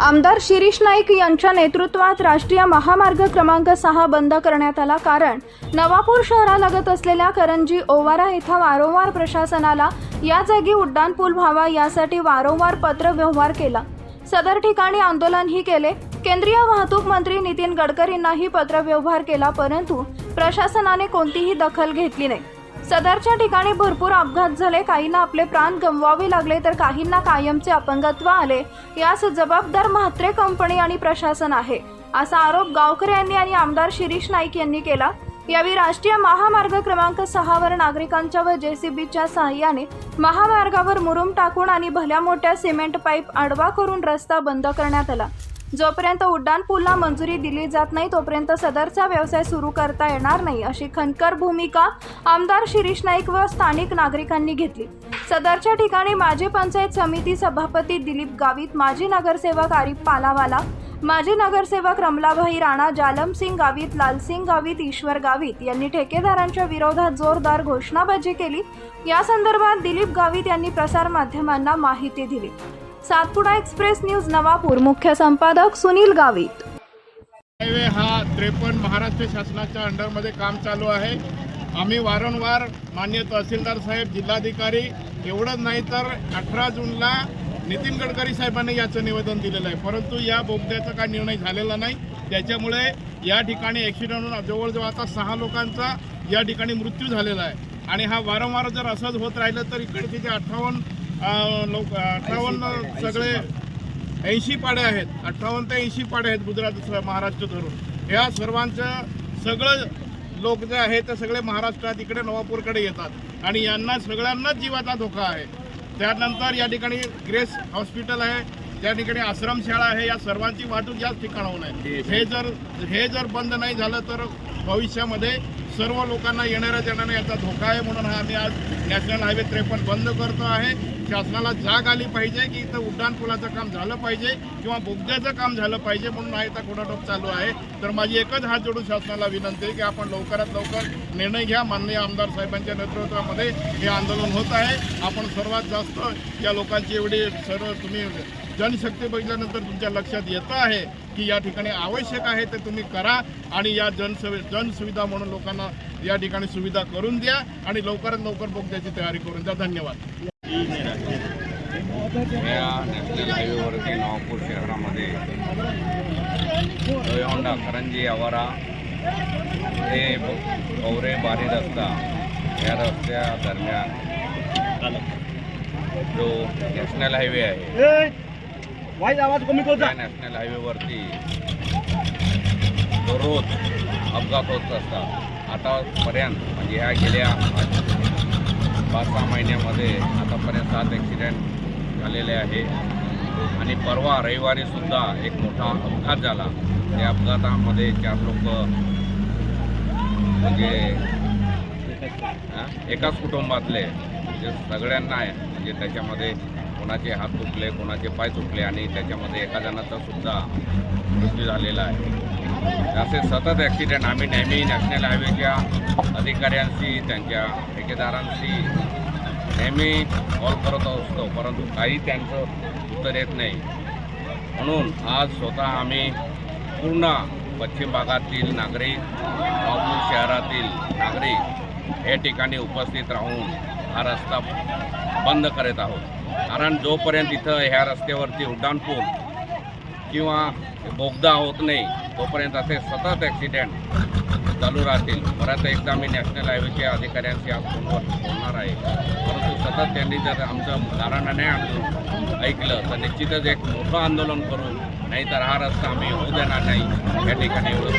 आमदार शिरीष नाईक यांच्या नेतृत्वात राष्ट्रीय महामार्ग क्रमांक सहा बंद करण्यात आला कारण नवापूर शहरालगत असलेल्या करंजी ओवारा इथं वारंवार प्रशासनाला या जागी उड्डाणपूल व्हावा यासाठी वारंवार पत्र व्यवहार केला. सदर ठिकाणी आंदोलनही केले. केंद्रीय वाहतूक मंत्री नितीन गडकरींनाही पत्रव्यवहार केला परंतु प्रशासनाने कोणतीही दखल घेतली नाही. सदरच्या ठिकाणी भरपूर अपघात झाले. काहींना आपले प्राण गमवावे लागले तर काहींना कायमचे अपंगत्व आले. यास जबाबदार म्हात्रे कंपनी आणि प्रशासन आहे. असा आरोप गावकरे यांनी आणि आमदार शिरीष नाईक यांनी केला. यावेळी राष्ट्रीय महामार्ग क्रमांक सहावर नागरिकांच्या व जेसीबीच्या सहाय्याने महामार्गावर मुरुम टाकून आणि भल्या मोठ्या सिमेंट पाईप आडवा करून रस्ता बंद करण्यात आला. जोपर्यंत उड्डाण पूलला मंजुरी दिली जात नाही तोपर्यंत सदरचा व्यवसाय सुरू करता येणार नाही अशी खनकर भूमिका आमदार शिरीष नाईक व स्थानिक नागरिकांनी घेतली. सदरच्या ठिकाणी माजी पंचायत समिती सभापती दिलीप गावित माजी नगरसेवक आरिफ पालावाला माजी नगरसेवक रमलाभाई राणा जालमसिंग गावित लालसिंग गावित ईश्वर गावित यांनी ठेकेदारांच्या विरोधात जोरदार घोषणाबाजी केली. या संदर्भात दिलीप गावित यांनी प्रसारमाध्यमांना माहिती दिली. Satpuda express news Navapur. मुख्य संपादक सुनील गावित. हायवे हा त्रेपन्न महाराष्ट्र शासनाच्या अंडरमध्ये काम चालू आहे. आम्ही वारंवार मान्य तहसीलदार साहेब जिल्हाधिकारी एवढंच नाही तर अठरा जूनला नितीन गडकरी साहेबांनी याचं निवेदन दिलेलं आहे. परंतु या बोगद्याचा काय निर्णय झालेला नाही. त्याच्यामुळे या ठिकाणी ॲक्सिडेंट होऊन जवळजवळ आता सहा लोकांचा या ठिकाणी मृत्यू झालेला आहे. आणि हा वारंवार जर असंच होत राहिलं तर इकडचे जे अठ्ठावन्न लोक अठ्ठावन्न सगळे ऐंशी पाडे. आहेत. अठ्ठावन्न ते ऐंशी पाडे आहेत गुजरात महाराष्ट्र धरून. या सर्वांचं सगळं लोक जे आहेत ते सगळे महाराष्ट्रात इकडे नवापूरकडे येतात. आणि यांना सगळ्यांनाच जीवाचा धोका आहे. त्यानंतर या ठिकाणी ग्रेस हॉस्पिटल आहे. त्या ठिकाणी आश्रमशाळा आहे. या सर्वांची वाहतूक याच ठिकाणाहून आहे. हे जर हे जर बंद नाही झालं तर भविष्यामध्ये सर्व लोकांना येणाऱ्या जाणाऱ्या याचा धोका आहे म्हणून हा आम्ही आज नॅशनल हायवे त्रेपन्न बंद करतो आहे. शासनाला जाग आली पाहिजे की इथं उड्डाणपुलाचं काम झालं पाहिजे किंवा बोगद्याचं काम झालं पाहिजे म्हणून हा इथं कोणाटोप चालू आहे. तर माझी एकच हात जोडून शासनाला विनंती आहे की आपण लवकरात लवकर निर्णय घ्या. माननीय आमदार साहेबांच्या नेतृत्वामध्ये हे आंदोलन होत आहे. आपण सर्वात जास्त या लोकांची एवढी सर्व तुम्ही जनशक्ती बघितल्यानंतर तुमच्या लक्षात येतं आहे की या ठिकाणी आवश्यक आहे ते तुम्ही करा आणि या जनसुवि जनसुविधा म्हणून लोकांना या ठिकाणी सुविधा करून द्या आणि लवकरात लवकर बोगद्याची तयारी करून द्या. धन्यवाद. या नॅशनल हायवेवरती नवापूर शहरामध्ये लोयहोंडा करंजी आवारा ते गौरे बारी रस्ता या रस्त्या दरम्यान जो नॅशनल हायवे आहे. त्या नॅशनल हायवेवरती दररोज अपघात होत असतात. आतापर्यंत म्हणजे ह्या गेल्या पाच सहा महिन्यामध्ये आतापर्यंत सात ॲक्सिडेंट झालेले आहे. आणि परवा रविवारी सुद्धा एक मोठा अपघात झाला. त्या अपघातामध्ये चार लोक म्हणजे एकाच कुटुंबातले. म्हणजे सगळ्यांना आहे. म्हणजे त्याच्यामध्ये कोणाचे हात तुटले कोणाचे पाय तुटले आणि त्याच्यामध्ये एका जणाचा सुद्धा मृत्यू झालेला आहे. असे सतत ॲक्सिडेंट आम्ही नेहमी नॅशनल हायवेच्या अधिकाऱ्यांशी त्यांच्या ठेकेदारांशी नेहमी कॉल करत असतो. परंतु काही त्यांचं उत्तर येत नाही. म्हणून आज स्वतः आम्ही पूर्ण पश्चिम भागातील नागरिक नागपूर शहरातील नागरिक या ठिकाणी उपस्थित राहून हा रस्ता बंद करत आहोत. कारण जोपर्यंत इथं ह्या रस्त्यावरती उड्डाणपूल किंवा बोगदा होत नाही तोपर्यंत असे सतत ॲक्सिडेंट चालू राहतील. परत एकदा मी नॅशनल हायवेच्या अधिकाऱ्यांशी आज फोनवर बोलणार आहे. परंतु सतत त्यांनी जर आमचं कारण नाही आमचं ऐकलं तर निश्चितच एक मोठं आंदोलन करू नाहीतर हा रस्ता आम्ही होऊ देणार नाही. या ठिकाणी एवढं